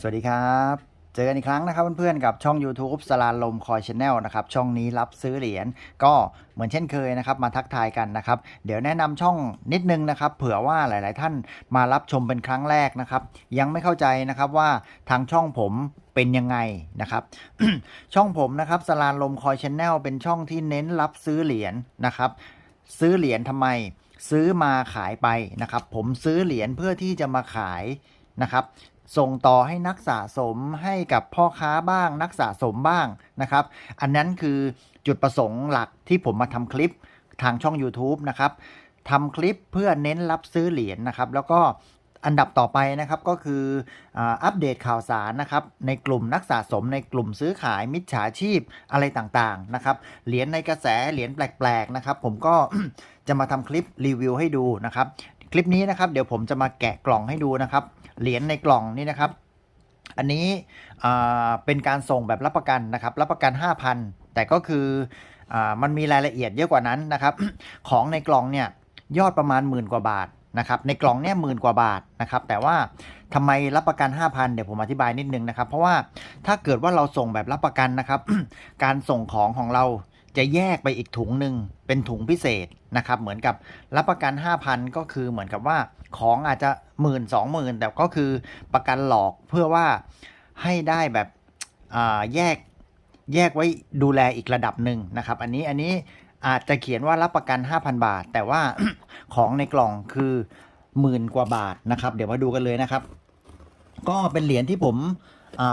สวัสดีครับ เจอกันอีกครั้งนะครับเพื่อนๆกับช่อง YouTube สลาลมคอยชาแนลนะครับช่องนี้รับซื้อเหรียญก็เหมือนเช่นเคยนะครับมาทักทายกันนะครับ เดี๋ยวแนะนำช่องนิดนึงนะครับ เผื่อว่าหลาย ๆ ท่านมารับชมเป็นครั้งแรกนะครับ ยังไม่เข้าใจนะครับว่าทางช่องผมเป็นยังไงนะครับ ช่องผมนะครับสลาลมคอยชาแนลเป็นช่องที่เน้นรับซื้อเหรียญนะครับ ซื้อเหรียญทำไม ซื้อมาขายไปนะครับ ผมซื้อเหรียญเพื่อที่จะมาขายนะครับ ส่งต่อให้นักสะสมให้กับพ่อค้าบ้าง นักสะสมบ้างนะครับ อันนั้นคือจุดประสงค์หลักที่ผมมาทำคลิปทางช่อง YouTube นะครับทำคลิปเพื่อเน้นรับซื้อเหรียญนะครับ แล้วก็อันดับต่อไปนะครับก็คืออัปเดตข่าวสารนะครับ ในกลุ่มนักสะสมในกลุ่มซื้อขายมิจฉาชีพอะไรต่างๆนะครับเหรียญในกระแสเหรียญแปลกๆนะครับ ผมก็จะมาทำคลิปรีวิวให้ดูนะครับ คลิปนี้นะครับ เดี๋ยวผมจะมาแกะกล่องให้ดูนะครับ เหรียญในกล่องนี่นะครับ อันนี้เป็นการส่งแบบรับประกันนะครับ รับประกัน 5,000 แต่ก็คืออมันมีรายละเอียดเยอะกว่านั้นนะครับ ของในกล่องเนี่ยยอดประมาณหมื่นกว่าบาทนะครับ ในกล่องเนี่ยหมื่นกว่าบาทนะครับ แต่ว่าทำไมรับประกัน 5,000 เดี๋ยวผมอธิบายนิดนึงนะครับ เพราะว่าถ้าเกิดว่าเราส่งแบบรับประกันนะครับ การส่งของของเรา จะแยกไปอีกถุงหนึ่งเป็นถุงพิเศษนะครับเหมือนกับรับประกัน 5,000 ก็คือเหมือนกับว่าของอาจจะหมื่นสองหมื่นแต่ก็คือประกันหลอกเพื่อว่าให้ได้แบบแยกแยกไว้ดูแลอีกระดับหนึ่งนะครับ อันนี้อันนี้อาจจะเขียนว่ารับประกัน 5,000 บาท แต่ว่าของในกล่องคือหมื่นกว่าบาทนะครับ เดี๋ยวมาดูกันเลยนะครับ ก็เป็นเหรียญที่ผม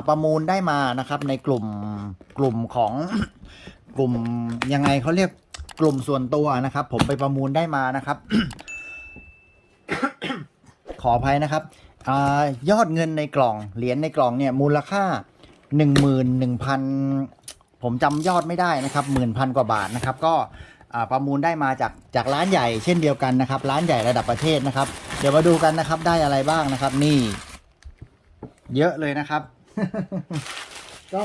ประมูลได้มานะครับ ในกลุ่มกลุ่มของ กลุ่มยังไงเขาเรียกกลุ่มส่วนตัวนะครับ ผมไปประมูลได้มานะครับ ขออภัยนะครับอยอดเงินในกล่องเหรียญในกล่องเนี่ยมูลค่าหนึ่งหมื่นหนึ่งพันผมจำยอดไม่ได้นะครับหมื่นพันกว่าบาทนะครับ ก็ประมูลได้มาจากจากร้านใหญ่เช่นเดียวกันนะครับ ร้านใหญ่ระดับประเทศนะครับ เดี๋ยวมาดูกันนะครับได้อะไรบ้างนะครับ นี่ เยอะเลยนะครับ ก็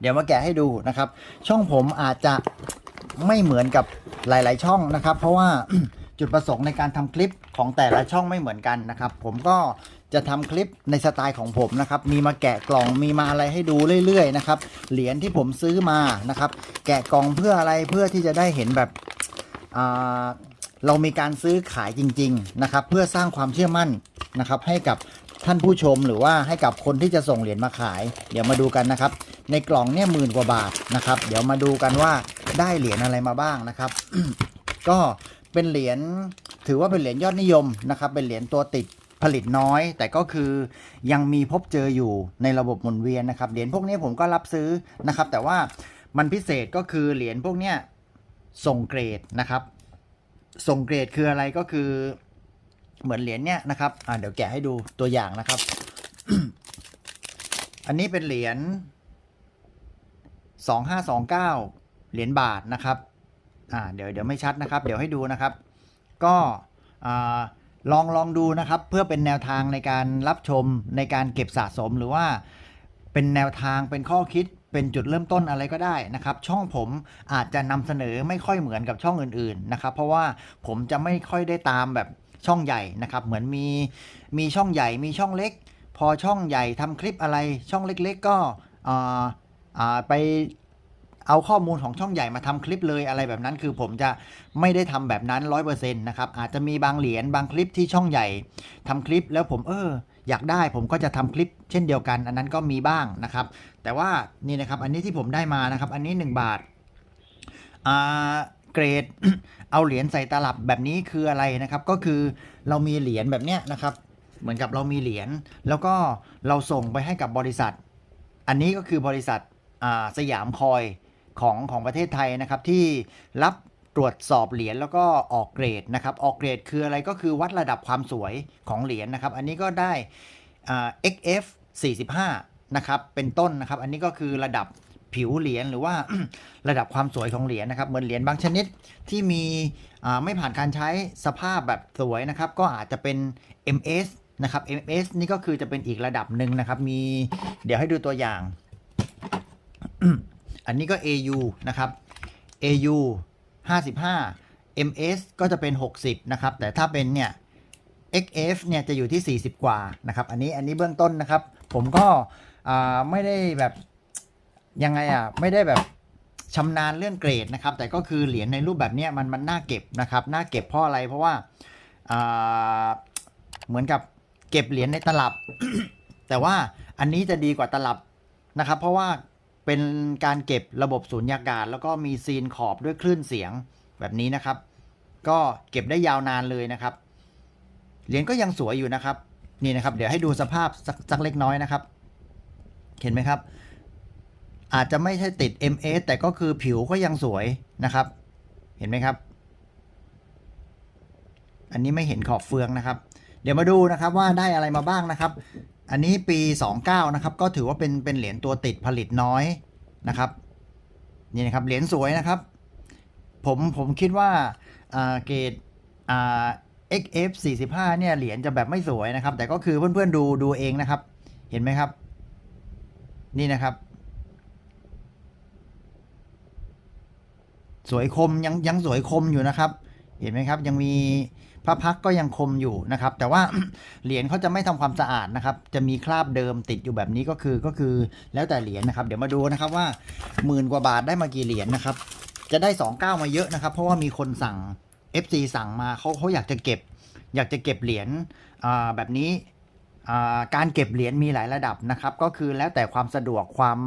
เดี๋ยวมาแกะให้ดูนะครับ ช่องผมอาจจะไม่เหมือนกับหลาย ๆ ช่องนะครับ เพราะว่าจุดประสงค์ในการทำคลิปของแต่ละช่องไม่เหมือนกันนะครับ ผมก็จะทำคลิปในสไตล์ของผมนะครับ มีมาแกะกล่องมีมาอะไรให้ดูเรื่อย ๆ นะครับ เหรียญที่ผมซื้อมานะครับ แกะกล่องเพื่ออะไรเพื่อที่จะได้เห็นแบบเรามีการซื้อขายจริง ๆ นะครับ เพื่อสร้างความเชื่อมั่นนะครับ ให้กับ ท่านผู้ชมหรือว่าให้กับคนที่จะส่งเหรียญมาขาย เดี๋ยวมาดูกันนะครับ ในกล่องเนี่ยหมื่นกว่าบาทนะครับ เดี๋ยวมาดูกันว่าได้เหรียญอะไรมาบ้างนะครับ ก็เป็นเหรียญถือว่าเป็นเหรียญยอดนิยมนะครับ เป็นเหรียญตัวติดผลิตน้อย แต่ก็คือยังมีพบเจออยู่ในระบบหมุนเวียนนะครับเหรียญพวกนี้ผมก็รับซื้อนะครับ แต่ว่ามันพิเศษก็คือเหรียญพวกเนี้ยส่งเกรดนะครับ ส่งเกรดคืออะไรก็คือ เหมือนเหรียญเนี้ยนะครับอ่าเดี๋ยวแกะให้ดูตัวอย่างนะครับ อันนี้เป็นเหรียญ2529เก้าเหรียญบาทนะครับอ่าเดี๋ยวเดี๋ยวไม่ชัดนะครับ เดี๋ยวให้ดูนะครับ ก็อ่าลองลองดูนะครับ เพื่อเป็นแนวทางในการรับชมในการเก็บสะสมหรือว่าเป็นแนวทางเป็นข้อคิดเป็นจุดเริ่มต้นอะไรก็ได้นะครับ ช่องผมอาจจะนำเสนอไม่ค่อยเหมือนกับช่องอื่นๆนะครับ เพราะว่าผมจะไม่ค่อยได้ตามแบบ ช่องใหญ่นะครับ เหมือนมีมีช่องใหญ่มีช่องเล็ก พอช่องใหญ่ทำคลิปอะไรช่องเล็ก ๆ ก็อ่าอ่าไปเอาข้อมูลของช่องใหญ่มาทำคลิปเลยอะไรแบบนั้น คือผมจะไม่ได้ทำแบบนั้นร้อยเปอร์เซ็นต์นะครับอาจจะมีบางเหรียญบางคลิปที่ช่องใหญ่ทำคลิปแล้วผมเอออยากได้ผมก็จะทำคลิปเช่นเดียวกัน อันนั้นก็มีบ้างนะครับ แต่ว่านี่นะครับอันนี้ที่ผมได้มานะครับ อันนี้ 1 บาทอ่า เกรด เอาเหรียญใส่ตลับแบบนี้คืออะไรนะครับ ก็คือเรามีเหรียญแบบเนี้ยนะครับ เหมือนกับเรามีเหรียญแล้วก็เราส่งไปให้กับบริษัท อันนี้ก็คือบริษัทสยามคอยของของประเทศไทยนะครับที่รับตรวจสอบเหรียญแล้วก็ออกเกรดนะครับ ออกเกรดคืออะไรก็คือวัดระดับความสวยของเหรียญนะครับ อันนี้ก็ได้อ่า XF 45 นะครับ เป็นต้นนะครับ อันนี้ก็คือระดับ ผิวเหรียญหรือว่าระดับความสวยของเหรียญนะครับ เหมือนเหรียญบางชนิดที่มีไม่ผ่านการใช้สภาพแบบสวยนะครับ ก็อาจจะเป็น MS นะครับ MS นี่ก็คือจะเป็นอีกระดับหนึ่งนะครับ มีเดี๋ยวให้ดูตัวอย่าง อันนี้ก็ AU นะครับ AU 55 MS ก็จะเป็น 60 นะครับ แต่ถ้าเป็นเนี่ย XF เนี่ยจะอยู่ที่ 40 กว่านะครับ อันนี้อันนี้เบื้องต้นนะครับ ผมก็ไม่ได้แบบ ยังไงอะไม่ได้แบบชำนาญเรื่องเกรดนะครับ แต่ก็คือเหรียญในรูปแบบเนี้ยมันมันน่าเก็บนะครับน่าเก็บเพราะอะไรเพราะว่าอ่าเหมือนกับเก็บเหรียญในตลับ แต่ว่าอันนี้จะดีกว่าตลับนะครับ เพราะว่าเป็นการเก็บระบบสูญญากาศ แล้วก็มีซีนขอบด้วยคลื่นเสียงแบบนี้นะครับ ก็เก็บได้ยาวนานเลยนะครับเหรียญก็ยังสวยอยู่นะครับ นี่นะครับ เดี๋ยวให้ดูสภาพสักสักเล็กน้อยนะครับ เห็นไหมครับ อาจจะไม่ใช่ติด MS แต่ก็คือผิวก็ยังสวยนะครับ เห็นไหมครับ อันนี้ไม่เห็นขอบเฟืองนะครับ เดี๋ยวมาดูนะครับว่าได้อะไรมาบ้างนะครับ อันนี้ปี 29 นะครับ ก็ถือว่าเป็นเป็นเหรียญตัวติดผลิตน้อยนะครับ นี่นะครับเหรียญสวยนะครับ ผมผมคิดว่าเกรดอ่า XF 45 เนี่ยเหรียญจะแบบไม่สวยนะครับ แต่ก็คือเพื่อนๆดูดูเองนะครับ เห็นไหมครับ นี่นะครับ สวยคมยังยังสวยคมอยู่นะครับ เห็นไหมครับ ยังมีพระพักก็ยังคมอยู่นะครับ แต่ว่าเหรียญเขาจะไม่ทำความสะอาดนะครับ จะมีคราบเดิมติดอยู่แบบนี้ก็คือก็คือแล้วแต่เหรียญนะครับ เดี๋ยวมาดูนะครับว่าหมื่นกว่าบาทได้มากี่เหรียญนะครับ จะได้29มาเยอะนะครับ เพราะว่ามีคนสั่ง FC สั่งมาเขาเขาอยากจะเก็บ อยากจะเก็บเหรียญแบบนี้การเก็บเหรียญมีหลายระดับนะครับ ก็คือแล้วแต่ความสะดวกความ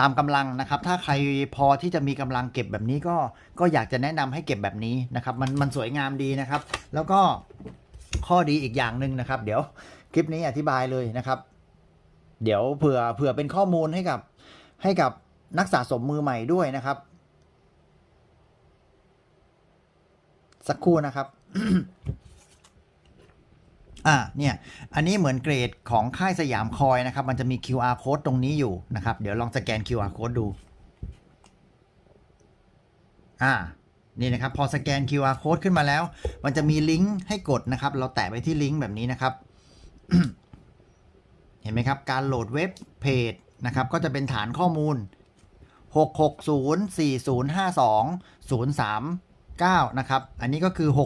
ตามกำลังนะครับ ถ้าใครพอที่จะมีกำลังเก็บแบบนี้ก็ก็อยากจะแนะนำให้เก็บแบบนี้นะครับ มันมันสวยงามดีนะครับ แล้วก็ข้อดีอีกอย่างหนึ่งนะครับ เดี๋ยวคลิปนี้อธิบายเลยนะครับ เดี๋ยวเผื่อเผื่อเป็นข้อมูลให้กับให้กับนักสะสมมือใหม่ด้วยนะครับ สักครู่นะครับ อ่าเนี่ยอันนี้เหมือนเกรดของค่ายสยามคอยนะครับ มันจะมี QR code ตรงนี้อยู่นะครับ เดี๋ยวลองสแกน QR code ดู อ่านี่นะครับ พอสแกน QR code ขึ้นมาแล้ว มันจะมีลิงก์ให้กดนะครับ เราแตะไปที่ลิงก์แบบนี้นะครับ เห็นไหมครับ การโหลดเว็บเพจนะครับ ก็จะเป็นฐานข้อมูล 660405203 9 นะครับ อันนี้ก็คือ 6604052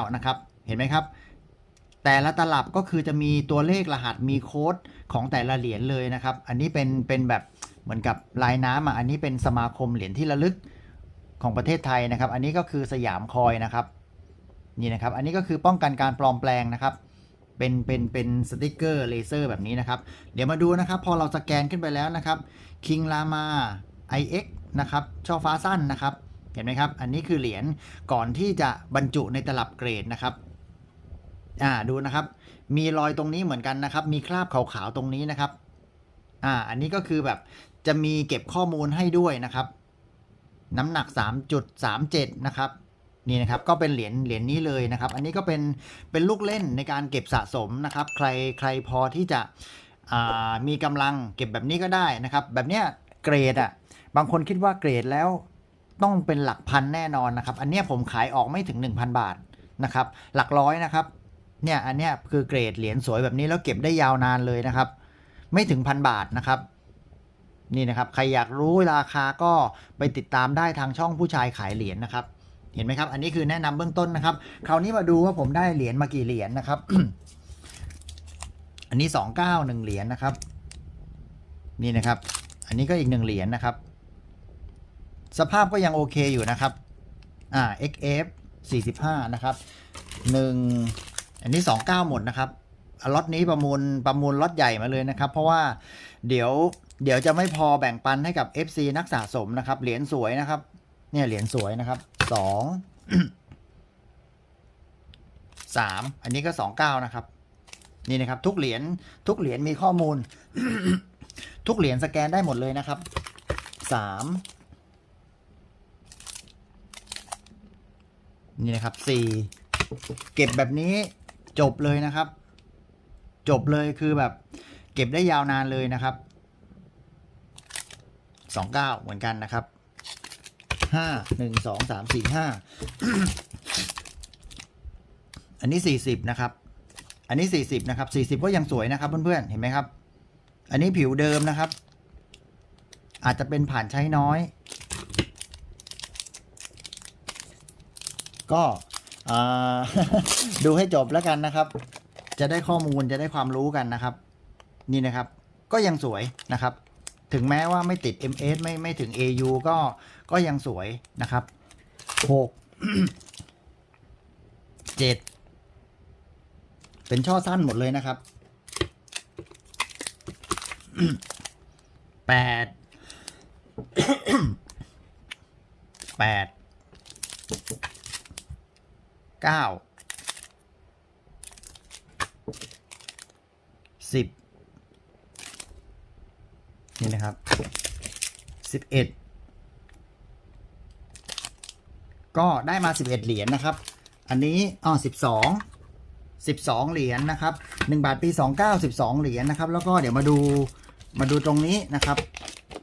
039 นะครับ เห็นไหมครับ แต่ละตลับก็คือจะมีตัวเลขรหัสมีโค้ดของแต่ละเหรียญเลยนะครับ อันนี้เป็นเป็นแบบเหมือนกับลายน้ำอะ อันนี้เป็นสมาคมเหรียญที่ระลึกของประเทศไทยนะครับ อันนี้ก็คือสยามคอยนะครับ นี่นะครับ อันนี้ก็คือป้องกันการปลอมแปลงนะครับเป็นเป็นเป็นสติกเกอร์เลเซอร์แบบนี้นะครับ เดี๋ยวมาดูนะครับ พอเราสแกนขึ้นไปแล้วนะครับ King Lama IX นะครับช่อฟ้าสั้นนะครับ เห็นไหมครับ อันนี้คือเหรียญก่อนที่จะบรรจุในตลับเกรดนะครับอ่าดูนะครับ มีรอยตรงนี้เหมือนกันนะครับ มีคราบขาวๆตรงนี้นะครับอ่าอันนี้ก็คือแบบจะมีเก็บข้อมูลให้ด้วยนะครับ น้ำหนัก 3.37 นะครับนี่นะครับก็เป็นเหรียญเหรียญนี้เลยนะครับ อันนี้ก็เป็นเป็นลูกเล่นในการเก็บสะสมนะครับ ใครใครพอที่จะอ่ามีกำลังเก็บแบบนี้ก็ได้นะครับ แบบเนี้ยเกรดอะ บางคนคิดว่าเกรดแล้วต้องเป็นหลักพันแน่นอนนะครับ อันเนี้ยผมขายออกไม่ถึง 1,000 บาทนะครับ หลักร้อยนะครับ เนี่ยอันเนี้ยคือเกรดเหรียญสวยแบบนี้แล้วเก็บได้ยาวนานเลยนะครับ ไม่ถึงพันบาทนะครับนี่นะครับ ใครอยากรู้ราคาก็ไปติดตามได้ทางช่องผู้ชายขายเหรียญนะครับ เห็นไหมครับ อันนี้คือแนะนำเบื้องต้นนะครับ คราวนี้มาดูว่าผมได้เหรียญมากี่เหรียญนะครับ อันนี้สองเก้าหนึ่งเหรียญนะครับ นี่นะครับ อันนี้ก็อีกหนึ่งเหรียญนะครับ สภาพก็ยังโอเคอยู่นะครับอ่า XF 45 นะครับ 1 อันนี้ 29 หมดนะครับล็อตนี้ประมูลประมูลล็อตใหญ่มาเลยนะครับ เพราะว่าเดี๋ยวเดี๋ยวจะไม่พอแบ่งปันให้กับ FC นักสะสมนะครับ เหรียญสวยนะครับ เนี่ยเหรียญสวยนะครับ 2 3 อันนี้ก็ 29 นะครับ นี่นะครับ ทุกเหรียญทุกเหรียญมีข้อมูล ทุกเหรียญสแกนได้หมดเลยนะครับ 3 นี่นะครับสี่เก็บแบบนี้จบเลยนะครับ จบเลยคือแบบ เก็บได้ยาวนานเลยนะครับสองเก้าเหมือนกันนะครับห้าหนึ่งสองสามสี่ห้าอันนี้สี่สิบนะครับ อันนี้สี่สิบนะครับสี่สิบก็ยังสวยนะครับเพื่อนๆเห็นไหมครับ อันนี้ผิวเดิมนะครับ อาจจะเป็นผ่านใช้น้อย ก็ดูให้จบแล้วกันนะครับ จะได้ข้อมูลจะได้ความรู้กันนะครับ นี่นะครับ ก็ยังสวยนะครับ ถึงแม้ว่าไม่ติด MS ไม่ไม่ถึง AU ก็ก็ยังสวยนะครับหกเจ็ดเป็นช่อสั้นหมดเลยนะครับแปดแปด เก้าสิบนี่นะครับสิบเอ็ดก็ได้มาสิบเอ็ดเหรียญนะครับ อันนี้อ๋อสิบสองสิบสองเหรียญนะครับหนึ่งบาทปีสองเก้าสิบสองเหรียญนะครับ แล้วก็เดี๋ยวมาดูมาดูตรงนี้นะครับ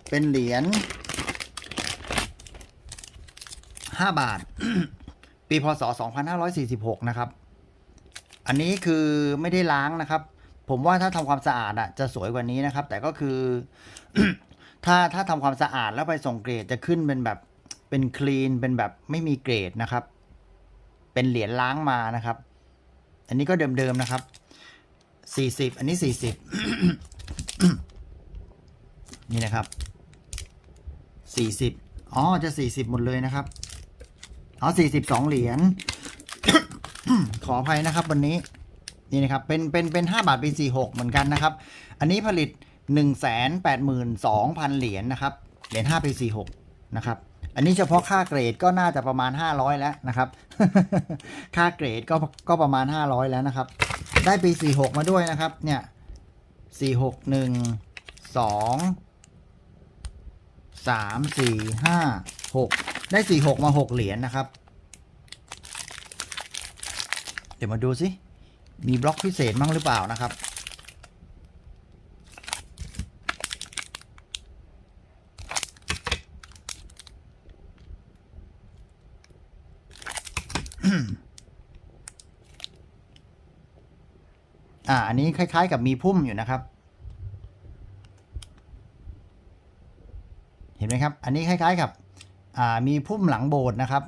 เป็นเหรียญห้าบาท ปีพศสองพันห้าร้อยสี่สิบหกนะครับ อันนี้คือไม่ได้ล้างนะครับ ผมว่าถ้าทำความสะอาดอะจะสวยกว่านี้นะครับ แต่ก็คือ ถ้าถ้าทำความสะอาดแล้วไปส่งเกรดจะขึ้นเป็นแบบเป็นคลีนเป็นแบบไม่มีเกรดนะครับ เป็นเหรียญล้างมานะครับ อันนี้ก็เดิมๆนะครับสี่สิบอันนี้สี่สิบนี่นะครับสี่สิบอ๋อจะสี่สิบหมดเลยนะครับ เอาสี่สิบสองเหรียญ ขออภัยนะครับ วันนี้นี่นะครับ เป็นเป็นเป็นห้าบาทเป็นสี่หกเหมือนกันนะครับ อันนี้ผลิตหนึ่งแสนแปดหมื่นสองพันเหรียญนะครับ เหรียญห้าเป็นสี่หกนะครับอันนี้เฉพาะค่าเกรดก็น่าจะประมาณห้าร้อยแล้วนะครับ ค่าเกรดก็ก็ประมาณห้าร้อยแล้วนะครับ ได้ปีสี่หกมาด้วยนะครับ เนี่ยสี่หกหนึ่งสองสามสี่ห้าหก ได้สี่หกมาหกเหรียญนะครับ เดี๋ยวมาดูสิมีบล็อกพิเศษมั้งหรือเปล่านะครับ อ่า อันนี้คล้าย ๆ กับมีพุ่มอยู่นะครับ เห็นไหมครับ อันนี้คล้าย ๆ กับ มีพุ่มหลังโบสถ์นะครับ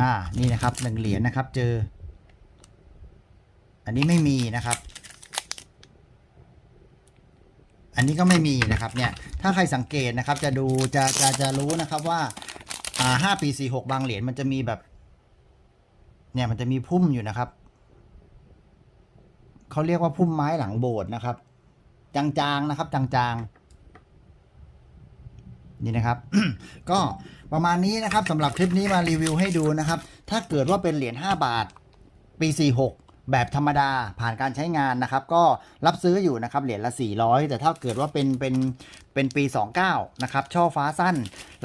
อ่า นี่นะครับหนึ่งเหรียญนะครับ เจอ อันนี้ไม่มีนะครับ อันนี้ก็ไม่มีนะครับ เนี่ย ถ้าใครสังเกตนะครับ จะดูจะจะจะรู้นะครับว่า อ่าห้าปีสี่หกบางเหรียญมันจะมีแบบ เนี่ยมันจะมีพุ่มอยู่นะครับเขาเรียกว่าพุ่มไม้หลังโบสถ์นะครับ จางๆนะครับ จางๆ นี่นะครับ ก็ประมาณนี้นะครับสำหรับคลิปนี้มารีวิวให้ดูนะครับ ถ้าเกิดว่าเป็นเหรียญ5บาทปี 46แบบธรรมดาผ่านการใช้งานนะครับ ก็รับซื้ออยู่นะครับเหรียญละ 400 แต่ถ้าเกิดว่าเป็นเป็นเป็นปี 29 นะครับช่อฟ้าสั้น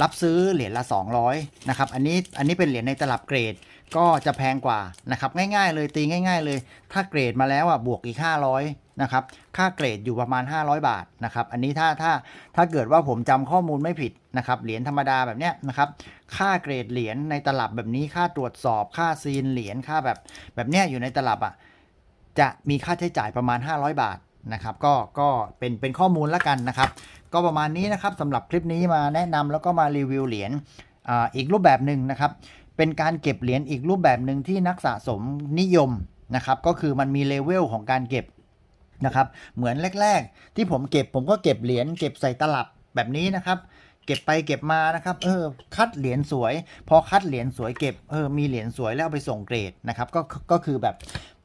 รับซื้อเหรียญละ 200 นะครับ อันนี้อันนี้เป็นเหรียญในตลับเกรด ก็จะแพงกว่านะครับง่ายๆเลยตีง่าย ๆ เลย ถ้าเกรดมาแล้วอะบวกอีก 500นะครับค่าเกรดอยู่ประมาณ 500 บาทนะครับอันนี้ถ้าถ้าถ้าเกิดว่าผมจำข้อมูลไม่ผิดนะครับเหรียญธรรมดาแบบเนี้ยนะครับค่าเกรดเหรียญในตลับแบบนี้ค่าตรวจสอบค่าซีนเหรียญค่าแบบแบบเนี้ยอยู่ในตลับอะจะมีค่าใช้จ่ายประมาณ 500 บาทนะครับก็ก็เป็นเป็นข้อมูลแล้วกันนะครับ ก็ประมาณนี้นะครับสำหรับคลิปนี้มาแนะนำแล้วก็มารีวิวเหรียญออีกรูปแบบหนึ่งนะครับ เป็นการเก็บเหรียญอีกรูปแบบหนึ่งที่นักสะสมนิยมนะครับ ก็คือมันมีเลเวลของการเก็บนะครับ เหมือนแรก ๆ ที่ผมเก็บผมก็เก็บเหรียญเก็บใส่ตลับแบบนี้นะครับ เก็บไปเก็บมานะครับ เออ คัดเหรียญสวย พอคัดเหรียญสวยเก็บเออมีเหรียญสวยแล้วไปส่งเกรดนะครับ ก็ก็คือแบบ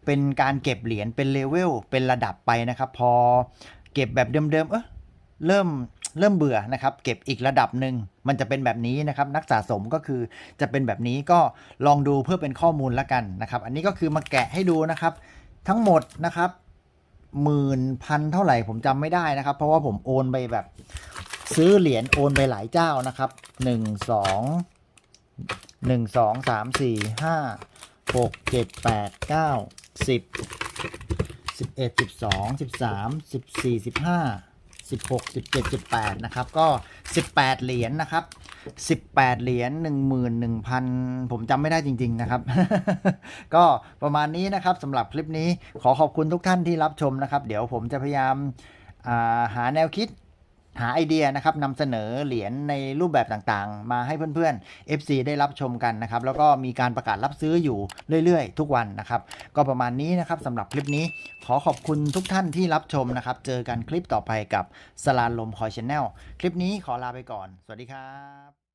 เป็นการเก็บเหรียญเป็นเลเวลเป็นระดับไปนะครับ พอเก็บแบบเดิมๆเออเริ่ม เริ่มเบื่อนะครับ เก็บอีกระดับหนึ่งมันจะเป็นแบบนี้นะครับ นักสะสมก็คือจะเป็นแบบนี้ก็ลองดูเพื่อเป็นข้อมูลละกันนะครับ อันนี้ก็คือมาแกะให้ดูนะครับ ทั้งหมดนะครับหมื่นพันเท่าไหร่ผมจำไม่ได้นะครับ เพราะว่าผมโอนไปแบบ ซื้อเหรียญโอนไปหลายเจ้านะครับหนึ่งสองหนึ่งสองสามสี่ห้าหกเจ็ดแปดเก้าสิบสิบเอ็ดสิบสองสิบสามสิบสี่สิบห้า สิบหกสิบเจ็ดสิบแปดนะครับก็สิบแปดเหรียญนะครับสิบแปดเหรียญหนึ่งหมื่นหนึ่งพันผมจำไม่ได้จริง ๆ นะครับ ก็ประมาณนี้นะครับสำหรับคลิปนี้ขอขอบคุณทุกท่านที่รับชมนะครับ เดี๋ยวผมจะพยายามาหาแนวคิด หาไอเดียนะครับนำเสนอเหรียญในรูปแบบต่างๆ มาให้เพื่อนๆ FC ได้รับชมกันนะครับ แล้วก็มีการประกาศรับซื้ออยู่เรื่อยๆ ทุกวันนะครับ ก็ประมาณนี้นะครับสำหรับคลิปนี้ขอขอบคุณทุกท่านที่รับชมนะครับ เจอกันคลิปต่อไปกับสลานลมคอยชแนลคลิปนี้ขอลาไปก่อน สวัสดีครับ